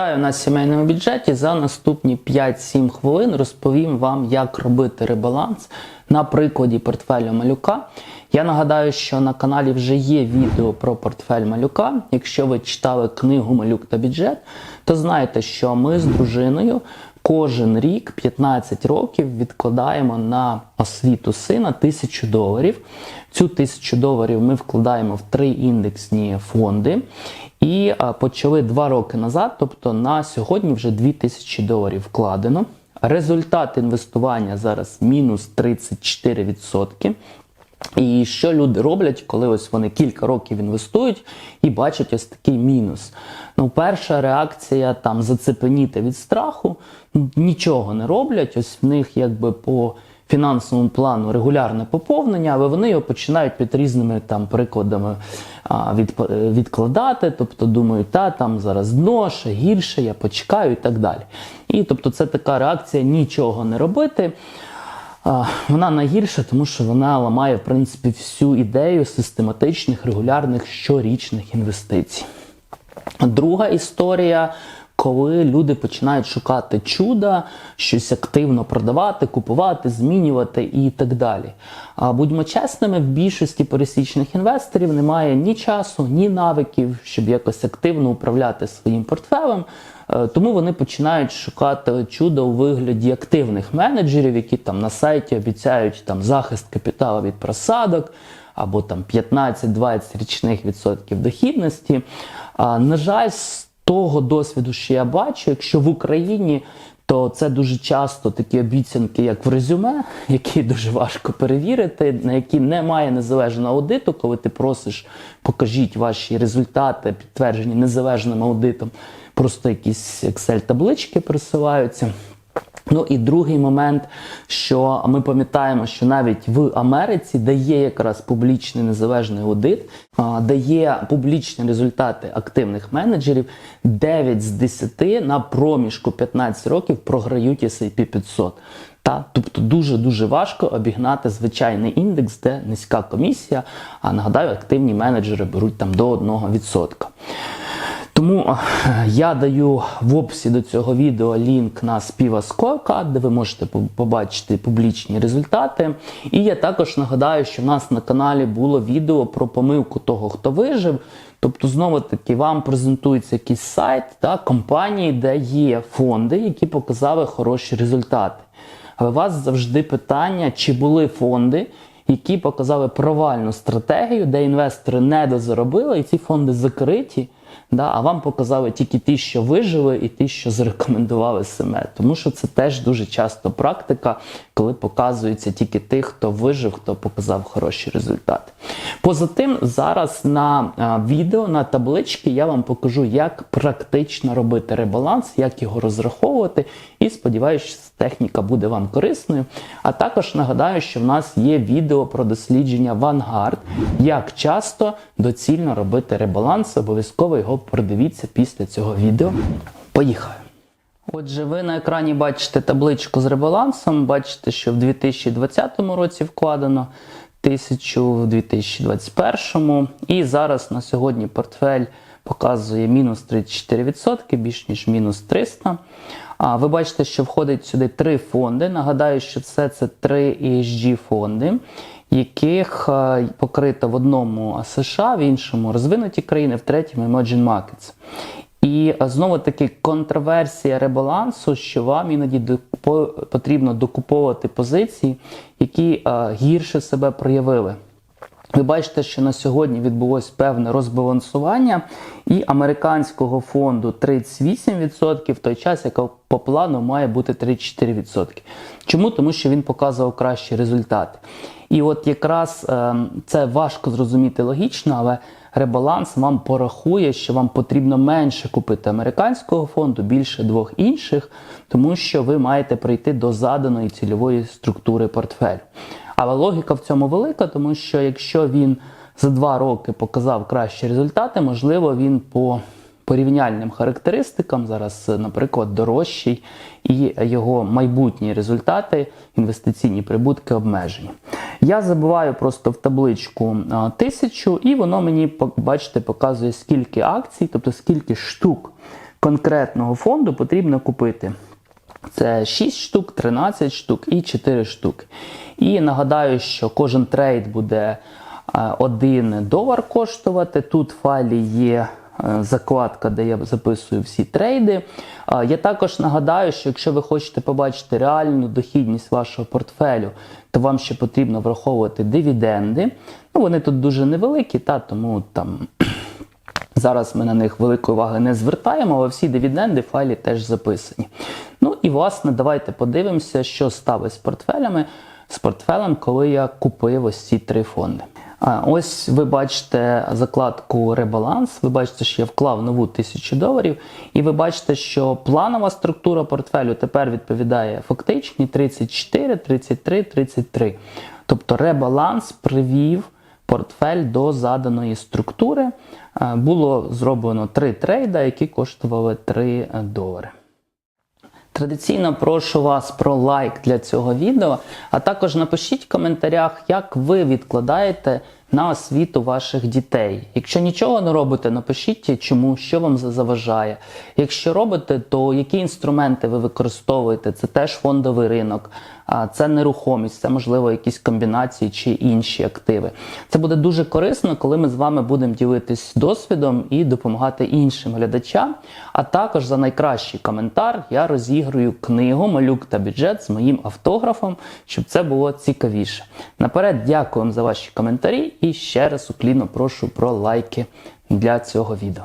Вітаю на сімейному бюджеті. За наступні 5-7 хвилин розповім вам, як робити ребаланс на прикладі портфеля малюка. Я нагадаю, що на каналі вже є відео про портфель малюка. Якщо ви читали книгу Малюк та бюджет, то знаєте, що ми з дружиною кожен рік 15 років відкладаємо на освіту сина 1000 доларів. Цю тисячу доларів ми вкладаємо в три індексні фонди. І почали два роки назад, тобто на сьогодні вже 2000 доларів вкладено. Результат інвестування зараз мінус 34%. І що люди роблять, коли ось вони кілька років інвестують і бачать ось такий мінус? Ну, перша реакція там зацепеніти від страху, нічого не роблять. Ось в них якби по фінансовому плану регулярне поповнення, але вони його починають під різними там прикладами від, відкладати, тобто думають, та там зараз дно, ще гірше, я почекаю і так далі. І тобто це така реакція нічого не робити. Вона найгірша, тому що вона ламає в принципі всю ідею систематичних регулярних щорічних інвестицій. Друга історія. Коли люди починають шукати чуда, щось активно продавати, купувати, змінювати і так далі. А будьмо чесними, в більшості пересічних інвесторів немає ні часу, ні навиків, щоб якось активно управляти своїм портфелем. Е, Тому вони починають шукати чудо у вигляді активних менеджерів, які там на сайті обіцяють там захист капіталу від просадок або там 15-20 річних відсотків дохідності. А, На жаль, того досвіду, що я бачу, якщо в Україні, то це дуже часто такі обіцянки, як в резюме, які дуже важко перевірити, на які немає незалежного аудиту, коли ти просиш, покажіть ваші результати, підтверджені незалежним аудитом, просто якісь Excel-таблички присилаються. Ну і другий момент, що ми пам'ятаємо, що навіть в Америці, де є якраз публічний незалежний аудит, де є публічні результати активних менеджерів, 9 з 10 на проміжку 15 років програють S&P 500. Та, тобто дуже дуже важко обігнати звичайний індекс, де низька комісія. А нагадаю, активні менеджери беруть там до 1%. Тому е, я даю в описі до цього відео лінк на Spiva Scorecard, де ви можете побачити публічні результати. І я також нагадаю, що в нас на каналі було відео про помилку того, хто вижив. Тобто, знову таки, вам презентується якийсь сайт та компанії, де є фонди, які показали хороші результати. Але у вас завжди питання, чи були фонди, які показали провальну стратегію, де інвестори не дозаробили, і ці фонди закриті. Да, а вам показали тільки ті, що вижили, і ті, що зарекомендували себе. Тому що це теж дуже часто практика, коли показується тільки тих, хто вижив, хто показав хороші результати. Поза тим, зараз на відео, на табличці я вам покажу, як практично робити ребаланс, як його розраховувати. І сподіваюся, техніка буде вам корисною. А також нагадаю, що в нас є відео про дослідження Vanguard, як часто доцільно робити ребаланс. Обов'язково його продивіться після цього відео. Поїхали! Отже, ви на екрані бачите табличку з ребалансом, бачите, що в 2020 році вкладено 1000 в 2021 і зараз на сьогодні портфель показує мінус 34%, більш ніж мінус 300. А ви бачите, що входить сюди три фонди. Нагадаю, що все це три ESG фонди, яких покрито в одному США, в іншому розвинуті країни, в третьому Emerging Markets. І знову таки контроверсія ребалансу, що вам іноді потрібно докуповувати позиції, які гірше себе проявили. Ви бачите, що на сьогодні відбулось певне розбалансування і американського фонду 38%, в той час, як по плану має бути 34%. Чому? Тому що він показував кращі результати. І от якраз е, це важко зрозуміти логічно, але ребаланс вам порахує, що вам потрібно менше купити американського фонду, більше двох інших, тому що ви маєте прийти до заданої цільової структури портфелю. Але логіка в цьому велика, тому що якщо він за два роки показав кращі результати, можливо, він по порівняльним характеристикам зараз, наприклад, дорожчий, і його майбутні результати, інвестиційні прибутки обмежені. Я забуваю просто в табличку тисячу, і воно мені, бачите, показує, скільки акцій, тобто скільки штук конкретного фонду потрібно купити. Це 6 штук, 13 штук і 4 штуки. І нагадаю, що кожен трейд буде 1 долар коштувати. Тут в файлі є е, закладка, де я записую всі трейди. Я також нагадаю, що якщо ви хочете побачити реальну дохідність вашого портфелю, то вам ще потрібно враховувати дивіденди. Ну, Вони тут дуже невеликі, та, тому там. Зараз ми на них великої уваги не звертаємо, але всі дивіденди в файлі теж записані. Ну і власне, давайте подивимося, що сталося з портфелями з портфелем, коли я купив ось ці три фонди. А, ось ви бачите закладку ребаланс. Ви бачите, що я вклав нову тисячу доларів, і ви бачите, що планова структура портфелю тепер відповідає фактичній 34, 33, 33. Тобто ребаланс привів портфель до заданої структури. Е, Було зроблено три трейда, які коштували 3 долари. Традиційно прошу вас про лайк для цього відео, а також напишіть в коментарях, як ви відкладаєте на освіту ваших дітей. Якщо нічого не робите, напишіть, чому, що вам заважає. Якщо робите, то які інструменти ви використовуєте? Це теж фондовий ринок, це нерухомість, це можливо якісь комбінації чи інші активи. Це буде дуже корисно, коли ми з вами будемо ділитись досвідом і допомагати іншим глядачам. А також за найкращий коментар я розіграю книгу Малюк та бюджет з моїм автографом, щоб це було цікавіше. Наперед, дякую за ваші коментарі і ще раз уклінно прошу про лайки для цього відео.